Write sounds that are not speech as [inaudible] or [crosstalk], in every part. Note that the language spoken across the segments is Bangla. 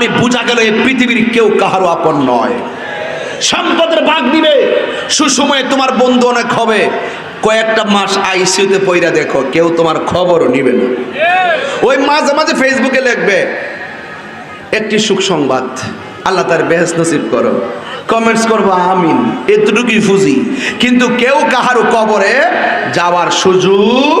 মানে বোঝা গেল এই পৃথিবীর কেউ কাহারও আপন নয়। সম্পদের ভাগ দিবে, সুসময়ে তোমার বন্ধু অনেক হবে। কয়েকটা মাস আইসিউতে পইরা দেখো, কেউ তোমার খবরও নিবে না। ওই মাঝে মাঝে ফেসবুকে লিখবে, একটি সুখ সংবাদ, আল্লাহ তার বেহেস নসিব করো। কমেন্টস করব, আমিন, এতটুকুই ফুজি কিন্তু কেউ কাহারও কবরে যাওয়ার সুযোগ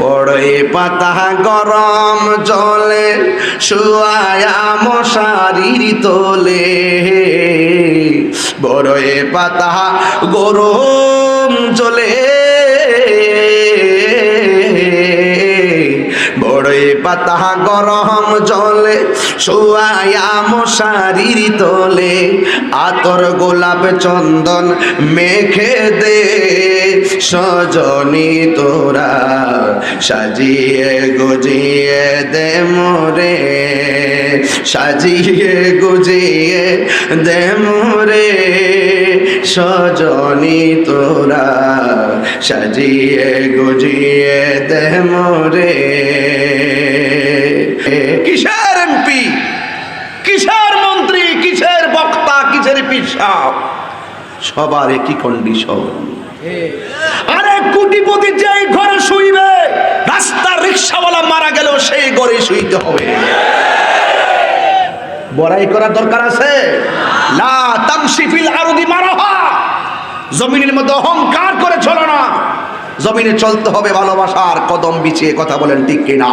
বড়ই পাতা গরম জলে, শুয়ায়া মশারির তোলে। বড়ই পাতা গরম জলে বড়ই পাতা গরম জলে, শুয়ায়া মশারির তোলে। আতর গোলাপ চন্দন মেখে দে। সজনি তোরা সাজিয়ে গুজিয়ে দে মোরে, সাজিয়ে গুজিয়ে দে মোরে, সজনি তোরা সাজিয়ে গুজিয়ে দে মোরে। কিসের এমপি? কিসের মন্ত্রী? কিসের বক্তা? কিসের পিসাব? সবার একই কন্ডিশন আরে কোটিপতি যেই ঘরে শুইবে রাস্তার রিক্সাওয়ালা মারা গেল সেই ঘরে শুইতে হবে। বড়াই করার দরকার আছে? লা তামসিফিল আরদি মারাহা। জমিনের মধ্যে অহংকার করে চলো না। জমিনে চলতে হবে ভালোবাসার কদম বিছিয়ে কথা বলেন ঠিক কিনা।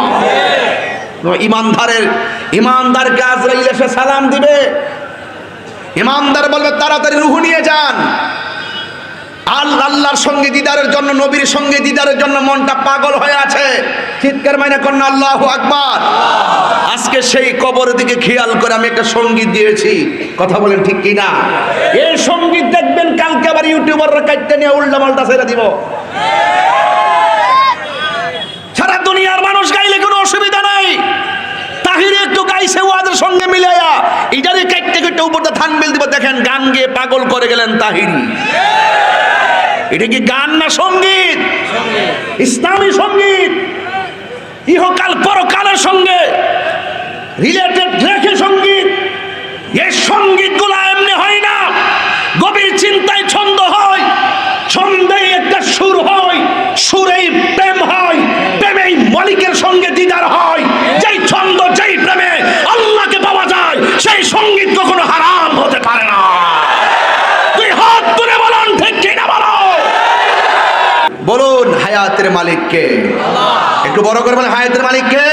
ইমানদারের ইমানদারকে আজরাইল এসে সালাম দিবে। ইমানদার বলবে, তাড়াতাড়ি রুহু নিয়ে যান। আল্লাহ আল্লাহর সঙ্গে দিদারের জন্য, নবীর সঙ্গে দিদারের জন্য মনটা পাগল হয়ে আছে। চিৎকার মাইনা কন্যা আল্লাহ আকবার। আজকে সেই কবরের দিকে খেয়াল করে আমি একটা সংগীত দিয়েছি। কথা বলেন ঠিক কি না এই সংগীত দেখবেন কালকে আবার ইউটিউবাররা কাটতে নিয়ে উল্টা পাল্টা ছেড়ে দিব। সারা দুনিয়ার মানুষ গাইলে কোনো অসুবিধা নাই। তাহিরে একটু গাইছে সঙ্গে মিলাইয়া। এটারে কাটতে কাটতে উপর থান দিব, দেখেন গান গিয়ে পাগল করে গেলেন তাহিরি এটা কি গান না সংগীত? ইসলামী সংগীত। ইহকাল পরকালের সঙ্গে রিলেটেড রেখে সংগীত। এই সংগীতগুলা এমনি হয় না। গভীর চিন্তায় ছন্দ হয়, ছন্দেই একটা সুর হয়, সুরেই প্রেম হয়, প্রেমেই মালিকের সঙ্গে দিদার হয় যেই ছন্দ যেই প্রেমে আল্লাহকে পাওয়া যায় সেই সংগীত কখনো হারাম হতে পারে না। তুই হাত তুলে বলুন, ঠিক কিনা বলো? বলুন, হায়াতের মালিককে। একটু বড় করে বলেন, হায়াতের মালিককে।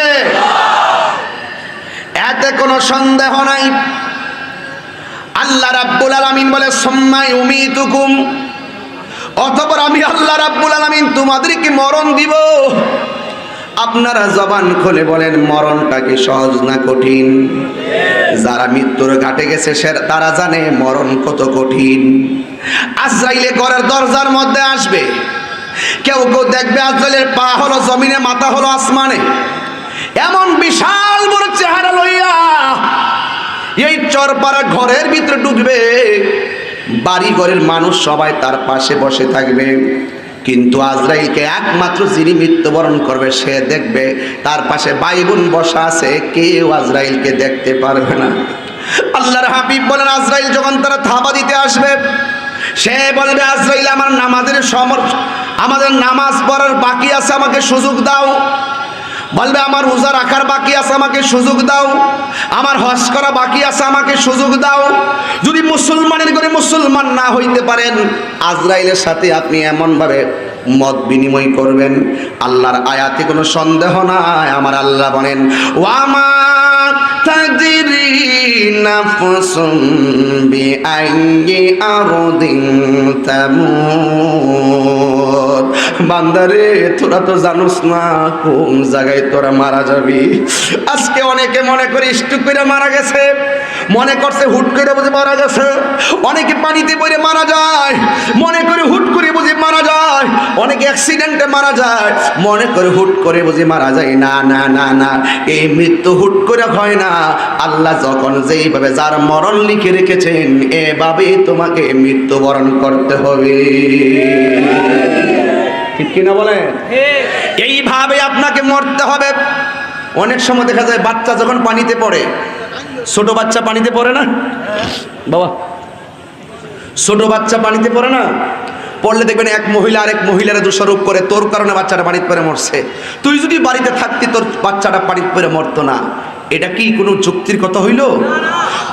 এতে কোনো সন্দেহ নাই। আল্লাহ রাব্বুল আলামিন বলে সম্মাই উমিতুকুম অতঃপর আমি আল্লাহ রাব্বুল আলামিন তোমাদেরকে মরণ দিব। আপনারা জবান খুলে বলেন, মরণটা কি সহজ না কঠিন? যারা মৃত্যুর ঘাটে গেছে, সে তারা জানে মরণ কত কঠিন। আজরাইলে ঘরের দরজার মধ্যে আসবে। কেউ কেউ দেখবে আজরাইলের পা হলো জমিনে, মাথা হলো আসমানে। এমন বিশাল বড় চেহারা লইয়া এই চরপাড়া ঘরের ভিতরে ঢুকবে। বাড়ি ঘরের মানুষ সবাই তার পাশে বসে থাকবে। কিন্তু আজরাইলকে একমাত্র যিনি মৃত্যুবরণ করবে, সে দেখবে তার পাশে ভাই বোন বসা আছে, কেউ আজরাইলকে দেখতে পারবে না। আল্লাহর হাবিব বলেন, আজরাইল যখন তারা থাবা দিতে আসবে, সে বলবে, আজরাইল, আমার নামাজের সমর, আমাদের নামাজ পড়ার বাকি আছে, আমাকে সুযোগ দাও। বলবে, আমার রোজা রাখার বাকি আছে, আমাকে সুযোগ দাও। আমার হজ করা বাকি আছে, আমাকে সুযোগ দাও। যদি মুসলমানের করে মুসলমান না হইতে পারেন, আজরাইলের সাথে আপনি এমনভাবে মত বিনিময় করবেন। আল্লাহর আয়াতে কোনো সন্দেহ নাই। আমার আল্লাহ বলেন ওয়ামা تدري نفس بأي أرض تموت বান্দারে তোরা তো জানোস না কোন জায়গায় তোরা মারা যাবি আজকে অনেকে মনে করে স্টুক করে মারা গেছে মনে করছে হুট করে বুঝে মারা গেছে। অনেকে পানিতে পড়ে মারা যায়। মনে করে হুট করে বুঝে মারা যায়। অনেকে অ্যাক্সিডেন্টে মারা যায়। মনে করে হুট করে বুঝে মারা যায়। না না না না এই মৃত্যু হুট করে হয় না। আল্লাহ যখন যেইভাবে যার মরণ লিখে রেখেছেন এভাবে তোমাকে মৃত্যুবরণ করতে হবে। ঠিক কিনা বলেন? এইভাবে আপনাকে মরতে হবে। অনেক সময় দেখা যায় বাচ্চা যখন পানিতে পড়ে ছোট বাচ্চা পানিতে পড়ে না? বাবা, ছোট বাচ্চা পানিতে পড়ে না? পড়লে দেখবেন এক মহিলা আরেক মহিলারা দোষারোপ করে, তোর কারণে বাচ্চাটা পানিতে পড়ে মরছে। তুই যদি বাড়িতে থাকতি, তোর বাচ্চাটা পানিতে পড়ে মরতো না। এটা কি কোনো যুক্তির কথা হইল?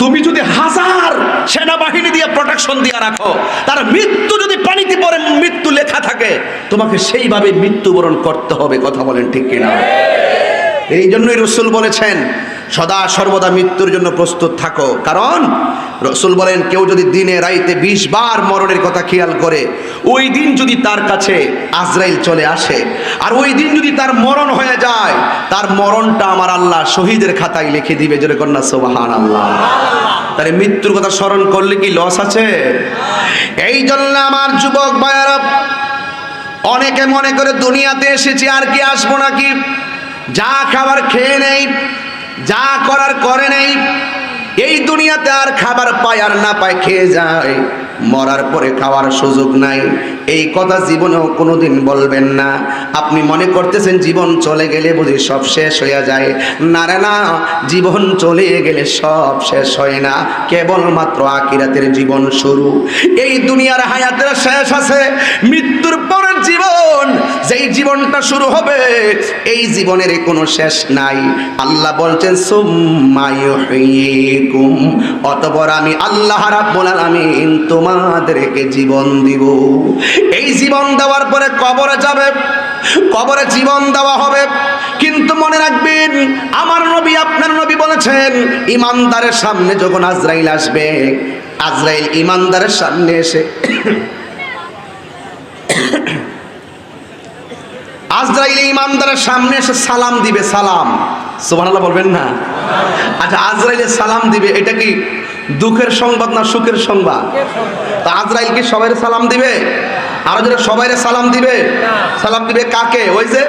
তুমি যদি হাজার সেনাবাহিনী দিয়ে প্রোটেকশন দিয়ে রাখো, তার মৃত্যু যদি পানিতে পরে মৃত্যু লেখা থাকে, তোমাকে সেইভাবে মৃত্যুবরণ করতে হবে, কথা বলেন ঠিক কিনা? এই জন্যই রসুল বলেছেন সদা সর্বদা মৃত্যুর জন্য প্রস্তুত থাকো। কারণ রসুল বলেন, কেউ যদি দিনে রাইতে বিশ বার মরণের কথা খেয়াল করে, ওই দিন যদি তার কাছে আজরাইল চলে আসে, আর ওই দিন যদি তার মরণ হয়ে যায়, তার মরণটা আমার আল্লাহ শহীদের খাতায় লিখে দিবে। যেটা কন্যা সোবাহান আল্লাহ তাহলে মৃত্যুর কথা স্মরণ করলে কি লস আছে? এই জন্য আমার যুবক ভাইয়ারা, অনেকে মনে করে দুনিয়াতে এসেছি, আর কি আসব নাকি? যা খাবার খেয়ে নেই যা করার করে নেই, এই দুনিয়াতে আর খাবার পায় আর না পায় খেয়ে যায়। মরার পরে খাওয়ার সুযোগ নাই। এই কথা জীবনেও কোনোদিন বলবেন না। আপনি মনে করতেছেন জীবন চলে গেলে বুঝি সব শেষ হয়ে যায়। না রে না, জীবন চলে গেলে সব শেষ হয় না। কেবলমাত্র আকিরাতের জীবন শুরু। এই দুনিয়ার হায়াতের শেষ আছে। মৃত্যুর পরের জীবন, যেই জীবনটা শুরু হবে, এই জীবনের কোনো শেষ নাই। আল্লাহ বলছেন সুম্মায়ুহয়িকুম অতপর আমি আল্লাহ রাব্বুল আলামিন তোমাদেরকে জীবন দিব। এই জীবন দেওয়ার পরে কবরে যাবে, কবরে জীবন দেওয়া হবে। কিন্তু মনে রাখবেন, আমার নবী আপনার নবী বলেছেন, ইমানদারের সামনে যখন আজরাইল আসবে, আজরাইল ইমানদারের সামনে এসে [coughs] আজরাইল ইমানদারের সামনে এসে সালাম দিবে, সালাম। সুবহানাল্লাহ বলবেন না? আচ্ছা আজরাইলে সালাম দিবে, এটা কি দুঃখের সংবাদ না সুখের সংবাদ? তা আজরাইল কি সবাই সালাম দিবে? আর যেটা সবাই সালাম দিবে। সালাম দিবে কাকে? ওই যে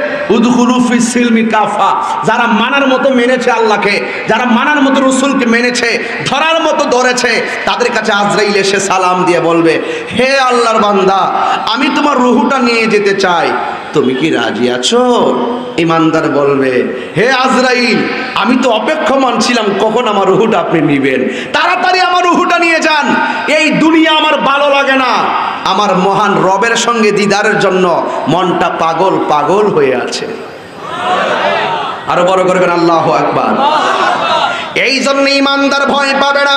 সিলমি কাফা। যারা মানার মতো মেনেছে আল্লাহকে যারা মানার মতো রসুলকে মেনেছে ধরার মতো ধরেছে তাদের কাছে আজরাইল এসে সালাম দিয়ে বলবে হে আল্লাহর বান্দা আমি তোমার রুহুটা নিয়ে যেতে চাই। তুমি কি রাজি আছো? ইমানদার বলবে হে আজরাইল আমি তো অপেক্ষমান ছিলাম কখন আমার রুহুটা আপনি নিবেন? তাড়াতাড়ি আমার রুহুটা নিয়ে যান। এই দুনিয়া আমার ভালো লাগে না। আমার মহান রবের সঙ্গে দিদারের জন্য মনটা পাগল পাগল হয়ে আছে। আরও বড় করবেন, আল্লাহ আকবার। এই জন্য ইমানদার ভয় পাবে না।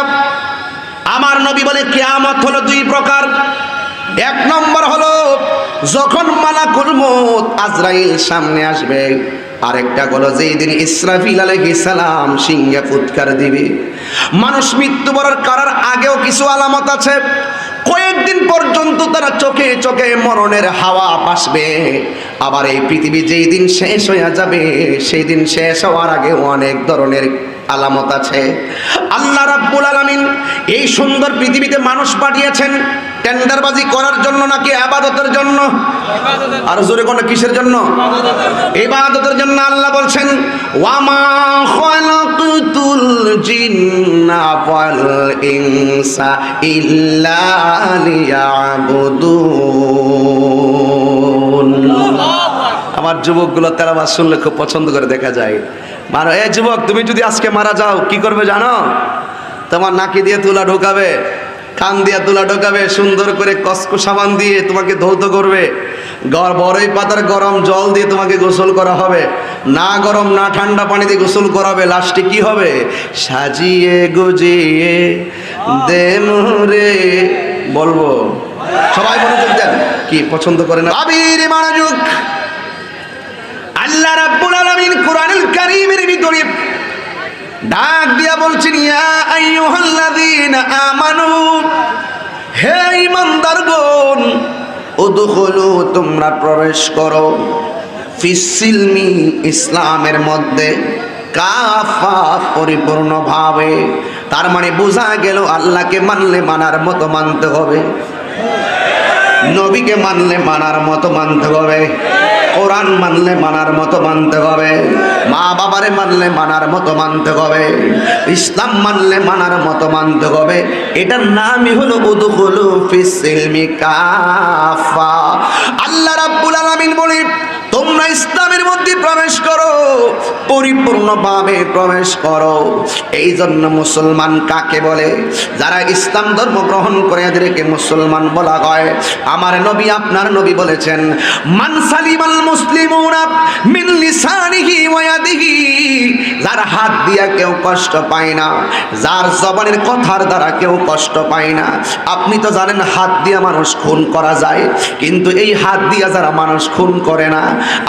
আমার নবী বলে, কেয়ামত হলো দুই প্রকার। এক নম্বর হলো, যখন মালাকুল মউত আজরাইল সামনে আসবে, আরেকটা হলো যেই দিন ইসরাফিল সালাম সিংহে ফুৎকার দিবে। মানুষ মৃত্যুবরণ করার আগেও কিছু আলামত আছে। কয়েকদিন পর্যন্ত তারা চোখে চোখে মরণের হাওয়া পাসবে। আবার এই পৃথিবী যেই দিন শেষ হয়ে যাবে, সেই দিন শেষ হওয়ার আগে অনেক ধরনের আলামত আছে। আল্লাহ রাব্বুল আলামিন এই সুন্দর পৃথিবীতে মানুষ পাঠিয়েছেন। টেন্ডারবাজি করার জন্য নাকি আবাদতের জন্য? আর জোরে কোন কিসের জন্য? ইবাদতের জন্য আল্লাহ বলছেন, ওয়ামা খালাকতুল জিন্না ওয়াল ইনসা ইল্লা লিয়াবুদুন. আমার যুবকগুলো তেলাবাজ শুনলে খুব পছন্দ করে দেখা যায়। মানে এ যুবক, তুমি যদি আজকে মারা যাও, কি করবে জানো? তোমার নাকি দিয়ে তুলা ঢোকাবে? কান দিয়ে তুলা ঢোকাবে, সুন্দর করে কসকো সাবান দিয়ে তোমাকে ধৌত করবে। বড়ই পাতার গরম জল দিয়ে তোমাকে গোসল করা হবে। না গরম, না ঠান্ডা পানি দিয়ে গোসল করাবে লাস্টে কি হবে? সাজিয়ে গুজিয়ে দে মোরে বলব। সবাই মনোযোগ দেন। কি পছন্দ করে না আবির মনোযোগ আল্লাহ রাব্বুল আলামিন কোরআনুল কারীমের ভিতরে ডাক দিয়া বলছেন, ইয়া আইয়ুহাল্লাযীনা আমানু, হে ঈমানদারগণ, উদখুলু, তোমরা প্রবেশ করো ফিসিলমি ইসলামের মধ্যে কাফা পরিপূর্ণভাবে। তার মানে বোঝা গেল, আল্লাহকে মানলে মানার মতো মানতে হবে। নবীকে মানলে মানার মতো মানতে হবে। কোরআন মানলে মানার মতো মানতে হবে। মা বাবারে মানলে মানার মতো মানতে হবে। ইসলাম মানলে মানার মতো মানতে হবে। এটার নামই হলো উদুকুলু ফিসিলমি কাফা। আল্লাহ রাব্বুল আলামিন বলে তোমরা ইসলামের মধ্যে প্রবেশ পরিপূর্ণভাবে প্রবেশ করো। এই জন্য মুসলমান কাকে বলে? যারা ইসলাম ধর্ম গ্রহণ করে এদেরকে মুসলমান বলা হয়। আমার নবী আপনার নবী বলেছেন, মান সালিমাল মুসলিমুনা মিন লিসানিহি ওয়া ইয়াদিহি। যার হাত দিয়া কেউ কষ্ট পায় না, যার জবানের কথার দ্বারা কেউ কষ্ট পায় না। আপনি তো জানেন, হাত দিয়া মানুষ খুন করা যায়, কিন্তু এই হাত দিয়া যারা মানুষ খুন করে না,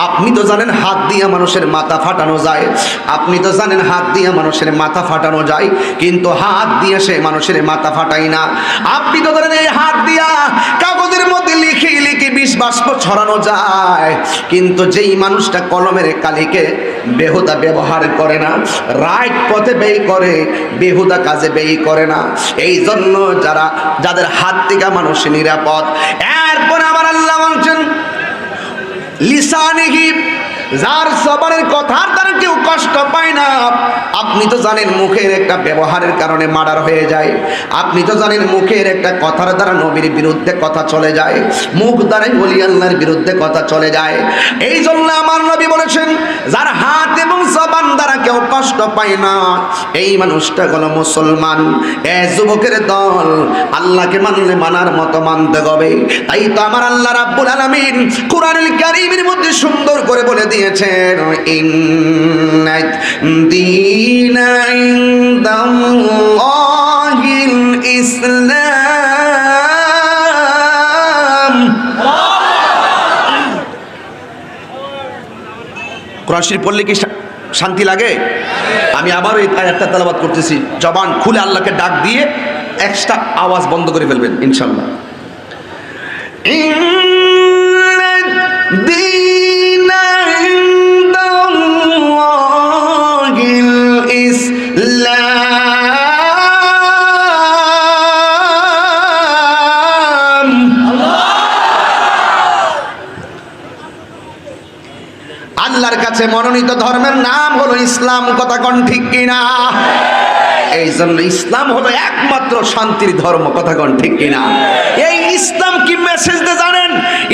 আপনি তো জানেন, হাত দিয়া মানুষের মাথা ফাটানো যায় আপনি তো জানেন হাত দিয়ে মানুষের মাথা ফাটানো যায়, কিন্তু হাত দিয়ে সে মানুষের মাথা ফাটাই না। আপনি তো ধরেন এই হাত দিয়া কাগজের মধ্যে লিখে লিখে বিষ বাষ্প ছড়ানো যায়। কিন্তু যেই মানুষটা কলমের কালিকে বেহুদা ব্যবহার করে না, রাইট পথে ব্যয় করে, বেহুদা কাজে ব্যয় করে না। এই জন্য যারা, যাদের হাত থেকে মানুষ নিরাপদ, এরপর আবার আল্লাহ বলছেন, লিসানিহি যার সবারের কথার দ্বারা কেউ কষ্ট পায় না। আপনি তো জানেন মুখের একটা ব্যবহারের কারণে মার্ডার হয়ে যায়। আপনি তো জানেন মুখের একটা কথার দ্বারা নবীর বিরুদ্ধে কথা চলে যায়। মুখ দ্বারাই বলি আল্লাহর বিরুদ্ধে কথা চলে যায়। এই জন্য আমার নবী বলেছেন, যার হাত এবং জবান দ্বারা কেউ কষ্ট পায় না। এই মানুষটা হলো মুসলমান। এ যুবকের দল, আল্লাহকে মানলে মানার মতো মানতে হবে। তাই তো আমার আল্লাহ রাব্বুল আলামিন কোরআনুল কারীমের মধ্যে সুন্দর করে বলে দিয়েছেন দীনা শরীফ পড়লে কি শান্তি লাগে? আমি আবারও এই আয়াতটা তেলাবাদ করতেছি। জবান খুলে আল্লাহকে ডাক দিয়ে এক্সট্রা আওয়াজ বন্ধ করে ফেলবেন ইনশাল্লাহ ইসলাম কাছে মনোনীত ধর্মের নাম হলো ইসলাম, কথা কোন ঠিক কিনা? এই জন্য ইসলাম হলো একমাত্র শান্তির ধর্ম, কথা কোন ঠিক কিনা? এই ইসলাম কি মেসেজ দেয় জানেন?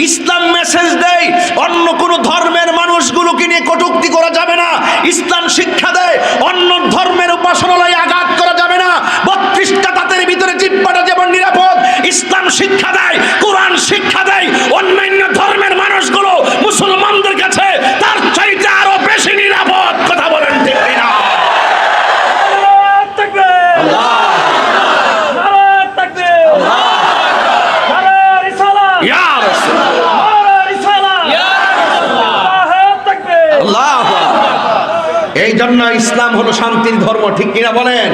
ইসলাম মেসেজ দেয়, অন্য কোন ধর্মের মানুষগুলোকে নিয়ে কটুক্তি করা যাবে না। ইসলাম শিক্ষা দেয়, অন্য ধর্মের উপাসনালয়ে আঘাত করা যাবে না। বত্রিশটা তাদের ভিতরে জিব্বাটা যেমন নিরাপদ, ইসলাম শিক্ষা দেয়, কোরআন শিক্ষা দেয়, অন্যান্য ধর্মের মানুষগুলো মুসলমানদের কাছে তার চাইতে আরও বেশি নিরাপদ কথা বলেন ঠিক কিনা তাকবীর নারে তাকবীর নারে রিসালাত ইয়া রাসূল নারে রিসালাত আল্লাহু তাকবীর আল্লাহ এই জন্য ইসলাম হলো শান্তির ধর্ম ঠিক কিনা বলেন?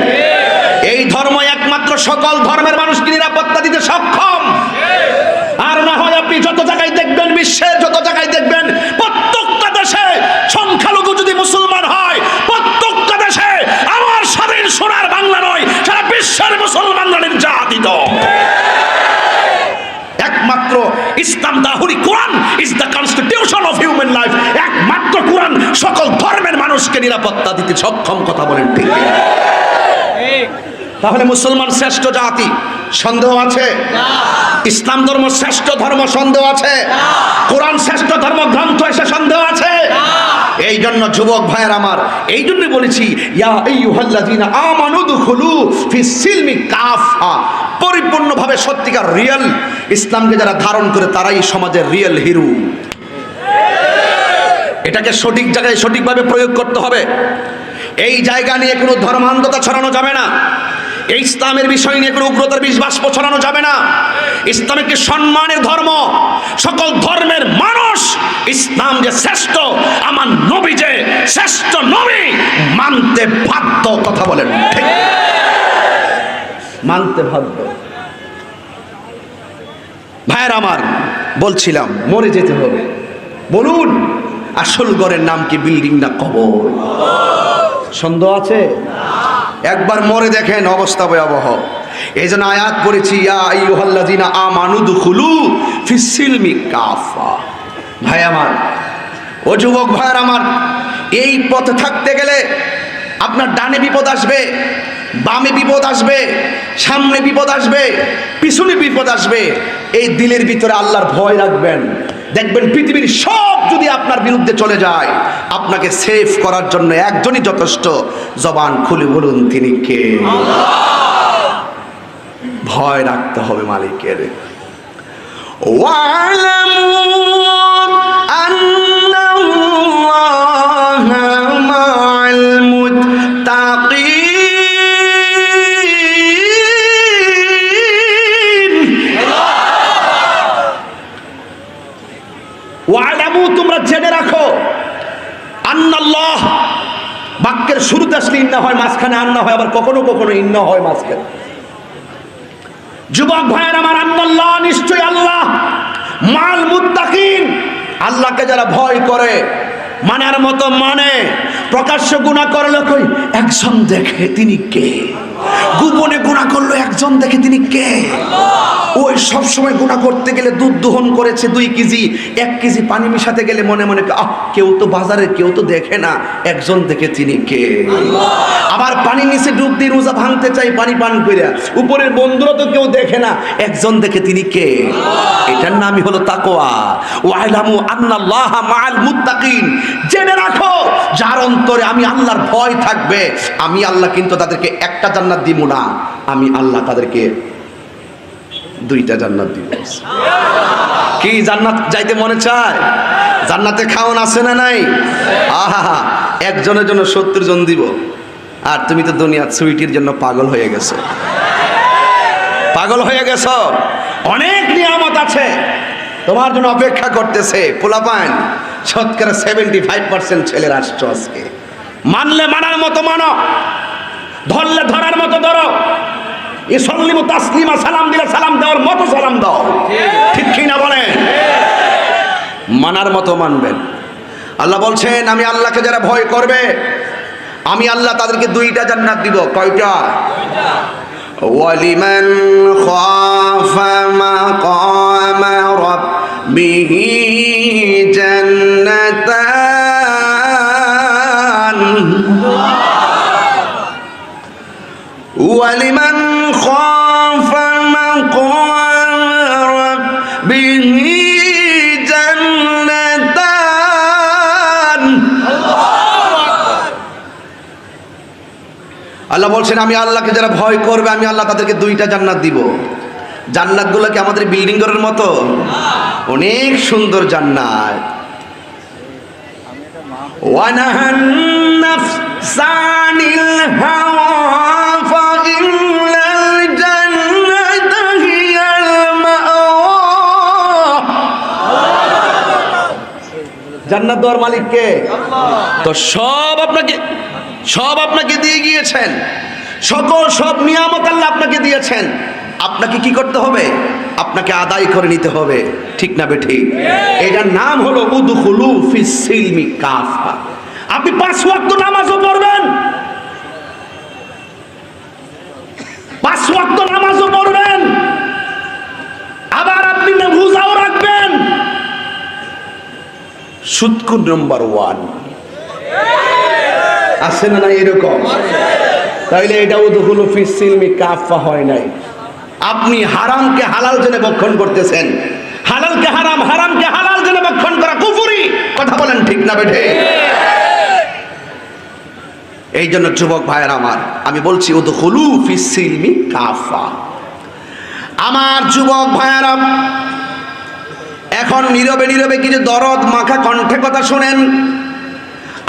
এই ধর্ম একমাত্র সকল ধর্মের মানুষকে নিরাপত্তা দিতে সক্ষম। সকল ধর্মের মানুষকে নিরাপত্তা দিতে সক্ষম কথা বলেন ঠিক তাহলে মুসলমান শ্রেষ্ঠ জাতি সন্দেহ আছে? ইসলাম ধর্ম শ্রেষ্ঠ ধর্ম সন্দেহ আছে? কোরআন শ্রেষ্ঠ ধর্ম গ্রন্থ এসে সন্দেহ আছে? এই জন্য যুবক ভাইয়ের আমার, এই জন্য বলেছি পরিপূর্ণভাবে সত্যিকার রিয়েল ইসলামকে যারা ধারণ করে তারাই সমাজের রিয়েল হিরো। এটাকে সঠিক জায়গায় সঠিকভাবে প্রয়োগ করতে হবে। এই জায়গা নিয়ে কোনো ধর্মান্ধতা ছড়ানো যাবে না। এই ইসলামের বিষয় নিয়ে কোনো উগ্রতার বিশ্বাস ছড়ানো যাবে না। ইসলাম একটি সম্মানের ধর্ম। সকল ধর্মের মানুষ ইসলাম যে শ্রেষ্ঠ, আমার নবী যে শ্রেষ্ঠ নবী, মানতে বাধ্য, কথা বলেন মানতে বাধ্য। ভাইয়ের আমার, বলছিলাম, মরে যেতে হবে। বলুন আসল ঘরের নাম কি বিল্ডিং না কবর? সন্দেহ আছে? একবার মরে দেখেন অবস্থা ভয়াবহ। এই জন্য আয়াত পড়েছি, ইয়া কাফা। ভাই আমার, ও যুবক ভাইয়ার আমার, এই পথে থাকতে গেলে আপনার ডানে বিপদ আসবে, বামে বিপদ আসবে, সামনে বিপদ আসবে, পিছনে বিপদ আসবে। এই দিলের ভিতরে আল্লাহর ভয় রাখবেন। দেখবেন পৃথিবীর সব যদি আপনার বিরুদ্ধে চলে যায়, আপনাকে সেফ করার জন্য একজনই যথেষ্ট। জবান খুলে বলুন তিনি কে? ভয় রাখতে হবে মালিকের। ওয়ালা শুরুতে আসলে ইন্না হয়, মাঝখানে আন্না হয়, আবার কখনো কখনো ইন্না হয় মাঝখানে। যুবক ভাইয়ের আমার আন্নাল্লাহ নিশ্চয় আল্লাহ। মাল মুত্তাকিন। আল্লাহকে যারা ভয় করে, মানার মতো মানে প্রকাশ্য গুণা করলে কই? একজন দেখে, তিনি কে? গোপনে গুণা করল একজন, দেখে তিনি কে? ওই সব সময় গুণা করতে গেলে দুধ দোহন করেছে দুই কেজি, এক কেজি পানি মিশাতে গেলে মনে মনে আহ, কেউ তো বাজারে, কেউ তো দেখে না, একজন দেখে তিনি কে? আবার পানি নিচে ডুব দিয়ে রোজা ভাঙতে চাই, পানি পান কইরা। উপরের বন্ধুরা তো কেউ দেখে না, একজন দেখে তিনি কে? এটার নামই হলো তাকোয়া ওয়াইলামু আন্নাল্লাহ মাআল মুত্তাকিন। জেনে রাখো, যার অন্তরে আমি আল্লাহর ভয় থাকবে, আমি আল্লাহ কিন্তু তাদেরকে একটা জান্নাত দিব না, আমি আল্লাহ তাদেরকে দুইটা জান্নাত দিব। কি, জান্নাত যাইতে মনে চায়? জান্নাতে খাওয়ান আছে না নাই? আহা, একজনের জন্য সত্তর জন দিব। আর তুমি তো দুনিয়া সুইটির জন্য পাগল হয়ে গেছো। পাগল হয়ে গেছো। অনেক নিয়ামত আছে। তোমার জন্য অপেক্ষা করতেছে, পোলাপান। শতকরা সেভেন্টি ফাইভ পার্সেন্ট ছেলের আসছো আজকে। মানলে মানার মতো মানো। ধরলে ধরার মতো ধরো। এ সল্লিমু তাসলিমা সালাম দিলে সালাম দেওয়ার মতো সালাম দাও। ঠিক কি না বলেন? মানার মতো মানবেন। আল্লাহ বলছেন, আমি আল্লাহকে যারা ভয় করবে, আমি আল্লাহ তাদেরকে দুইটা জান্নাত দিব। কয়টা? ওয়ালিমান খাফা মাকাম রাব্বিহি জান্নাতান। ولمن خاف مقام ربه جنتان আল্লাহ বলছেন আমি আল্লাহকে যারা ভয় করবে আমি আল্লাহ তাদেরকে দুইটা জান্নাত দিব জান্নাতগুলো কি আমাদের বিল্ডিং ঘরের মতো অনেক সুন্দর জান্নাত ونهى النفس عن জান্নাত দেওয়ার মালিক কে? তো সব আপনাকে সব আপনাকে দিয়ে গিয়েছেন। সকল সব নিয়ামত আল্লাহ আপনাকে দিয়েছেন। আপনাকে কি করতে হবে? আপনাকে আদায় করে নিতে হবে। ঠিক না বে ঠিক। এটার নাম হলো উদখুলু ফিস সিলমি কাফা আপনি পাঁচ ওয়াক্ত নামাজও পড়বেন। পাঁচ ওয়াক্ত নামাজও পড়বেন। আবার আপনি রোজাও সুৎকুর নম্বর ওয়ান। আছে না না এরকম? তাইলে এটা উদহুল ফিস সিলমি কাফা হয় নাই। আপনি হারামকে হালাল জেনে বক্ষণ করতেছেন। হালালকে হারাম, হারামকে হালাল জেনে বক্ষণ করা কুফুরি। কথা বলেন ঠিক না বেঠে? এই জন্য যুবক ভাইয়ের আমার, আমি বলছি উদহুলু ফিস সিলমি কাফা আমার যুবক ভাইয়েরা এখন নীরবে নীরবে কিছু দরদ, মাখা কণ্ঠে কথা শোনেন?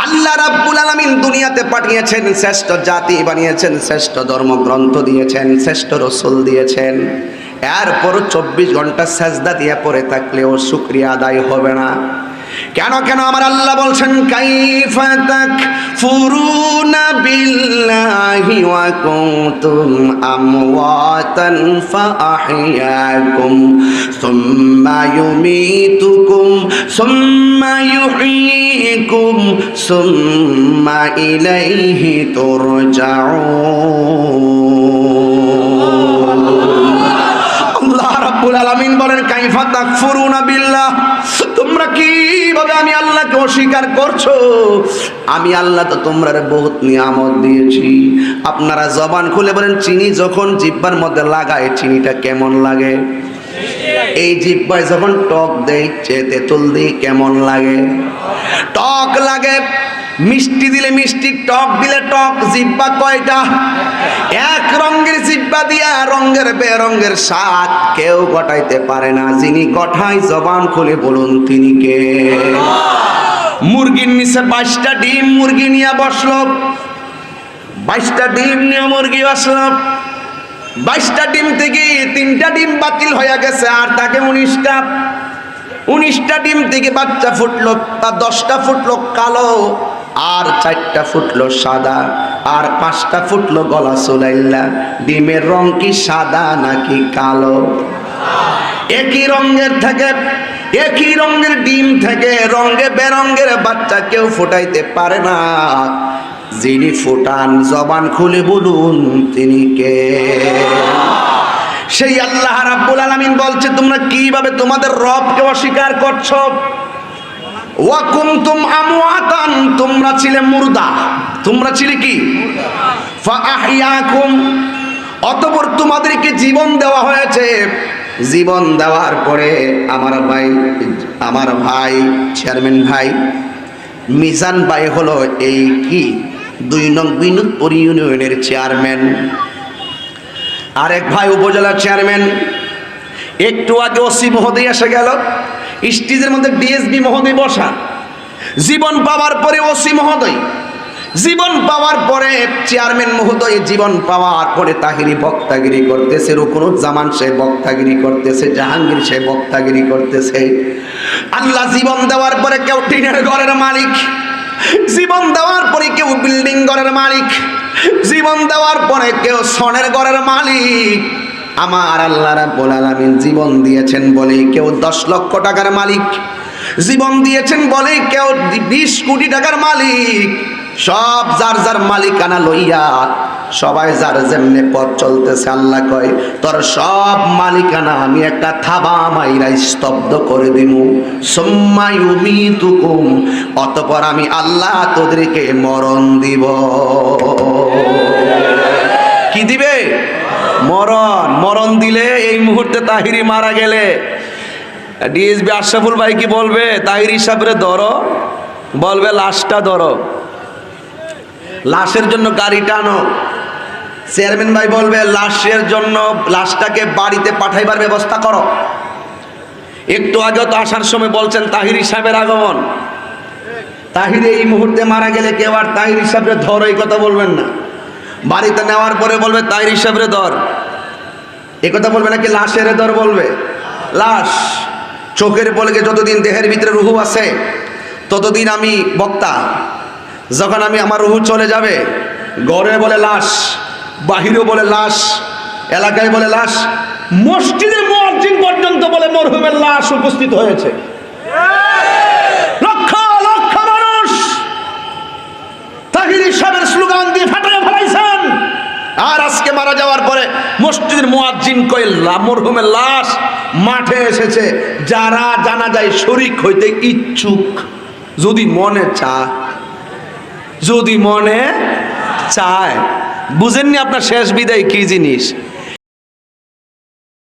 আল্লাহ রাব্বুল আলামিন দুনিয়াতে পাঠিয়েছেন, শ্রেষ্ঠ জাতি বানিয়েছেন, শ্রেষ্ঠ ধর্মগ্রন্থ দিয়েছেন, শ্রেষ্ঠ রসুল দিয়েছেন। এরপর চব্বিশ ঘণ্টা সেজদা দিয়ে পড়ে থাকলেও শুক্রিয়া আদায় হবে না। কেন কেন আমার আল্লাহ বলছেন, কাইফা তাকফুরুনা বিল্লাহি ওয়া কুনতুম আমওয়াতান আলামিন বলেন, কাইফা তাকফুরুনা বিল্লাহ। তোমরা কীভাবে আমি আল্লাহকে অস্বীকার করছ? আমি আল্লাহ তো তোমরা বহুত নিয়ামত দিয়েছি। আপনারা জবান খুলে বলেন, চিনি যখন জিব্বার মধ্যে লাগায়, চিনিটা কেমন লাগে? এই জিব্বায় যখন টক দেয়, চেতে তুল দিই কেমন লাগে? টক লাগে। মিষ্টি দিলে মিষ্টি, টক দিলে টক, জিব্বা কয়টা? এক রঙের জিব্বা দিয়া রঙের বেরঙের স্বাদ কেউ গটাইতে পারে না। যিনি গঠাই জবান খুলে বলুন, তিনি কে? মুরগির নিচে বাইশটা ডিম, মুরগি নিয়ে বসল। বাইশটা ডিম নিয়ে মুরগি বসল বাইশটা ডিম থেকে তিনটা ডিম বাতিল হয়ে গেছে, আর তাকে উনিশটা। উনিশটা ডিম থেকে বাচ্চা ফুটলো, তা দশটা ফুটলো কালো। আর চারটা ফুটলো সাদা, আর পাঁচটা ফুটলো গলা চুলাইল্লা ডিমের রং কি সাদা নাকি কালো? একই রঙের থাকে, একই রঙের ডিম থেকে, রঙে বেরঙ্গের বাচ্চা কেউ ফোটাইতে পারে না। যিনি ফোটান জবান খুলে বলুন, তিনি কে? সেই আল্লাহ রাব্বুল আলামিন বলছে, তোমরা কীভাবে তোমাদের রবকে অস্বীকার করছ? ওয়া কুনতুম আমওয়াতান, তোমরা ছিলে মুর্দা। তোমরা ছিলে কি? ফাআহইয়াকুম অতঃপর তোমাদেরকে জীবন দেওয়া হয়েছে। জীবন দেওয়ার পরে আমার ভাই আমার ভাই, চেয়ারম্যান ভাই, মিজান ভাই হলো এই কি? দুই নং বিনোদপুর ইউনিয়নের চেয়ারম্যান। আরেক ভাই উপজেলা চেয়ারম্যান। একটু আগে ওসি মহোদয় এসে গেল। স্টেজের মধ্যে ডিএসবি মহোদয় বসা। জীবন পাওয়ার পরে ওসি মহোদয়। জীবন পাওয়ার পরে চেয়ারম্যান মহোদয় জীবন পাওয়ার পরে তাহিরি বক্তাগিরি করতেছে রুকুনুজ্জামান সে বক্তাগিরি করতেছে, জাহাঙ্গীর সে বক্তাগিরি করতেছে। আল্লাহ জীবন দেওয়ার পরে কেউ টিনের ঘরের মালিক। জীবন দেওয়ার পরে কেউ বিল্ডিং ঘরের মালিক। জীবন দেওয়ার পরে কেউ সনের ঘরের মালিক। আমার আল্লাহ রাব্বুল আলামিন জীবন দিয়েছেন বলে কেউ দশ লক্ষ টাকার মালিক, জীবন দিয়েছেন বলে কেউ বিশ কোটি টাকার মালিক, সব যার যার মালিকানা লইয়া সবাই যার যেমনে পথ চলতেছে আল্লাহ কয়, তোর সব মালিকানা আমি একটা থাবা মাইরা স্তব্ধ করে দিমু। সোম্মাই উমি তুকুম অতপর আমি আল্লাহ তোদেরকে মরণ দিব। কি দিবে? মরণ মরণ দিলে এই মুহূর্তে তাহিরি মারা গেলে। ডিএসবি আশরাফুল ভাই কি বলবে? তাহির হিসাবে ধরো, বলবে, লাশটা ধরো। লাশের জন্য গাড়ি টানো। চেয়ারম্যান ভাই বলবে, লাশের জন্য, লাশটাকে বাড়িতে পাঠাইবার ব্যবস্থা করো। একটু আগে তো আসার সময় বলছেন, তাহির সাহেবের আগমন। তাহিরে এই মুহূর্তে মারা গেলে কেউ আর তাহির হিসাবে ধরো এই কথা বলবেন না। বাড়িতে নেওয়ার পরে বলবে তাহির হিসাবে ধর কথা বলবে নাকি লাশের দর বলবে? লাশ চোখের পলকে যতদিন দেহের ভিতরে রুহু আছে, ততদিন আমি বক্তা। যখন আমি আমার রুহু চলে যাবে ঘরে বলে লাশ, বাহিরেও বলে লাশ, এলাকায় বলে লাশ মসজিদের মুয়াজ্জিন পর্যন্ত বলে মরহুমের লাশ উপস্থিত হয়েছে। লক্ষ লক্ষ মানুষ তাহির সাহেবের স্লোগান দিয়ে ফাটায় ফেলাইছেন আর আজকে মারা যাওয়ার পরে মসজিদের মোয়াজ্জিন কয়ে মরহুমের লাশ মাঠে এসেছে। যারা জানা যায় শরিক হইতে ইচ্ছুক, যদি মনে চায়, যদি মনে চায়। বুঝেননি আপনার শেষ বিদায় কি জিনিস?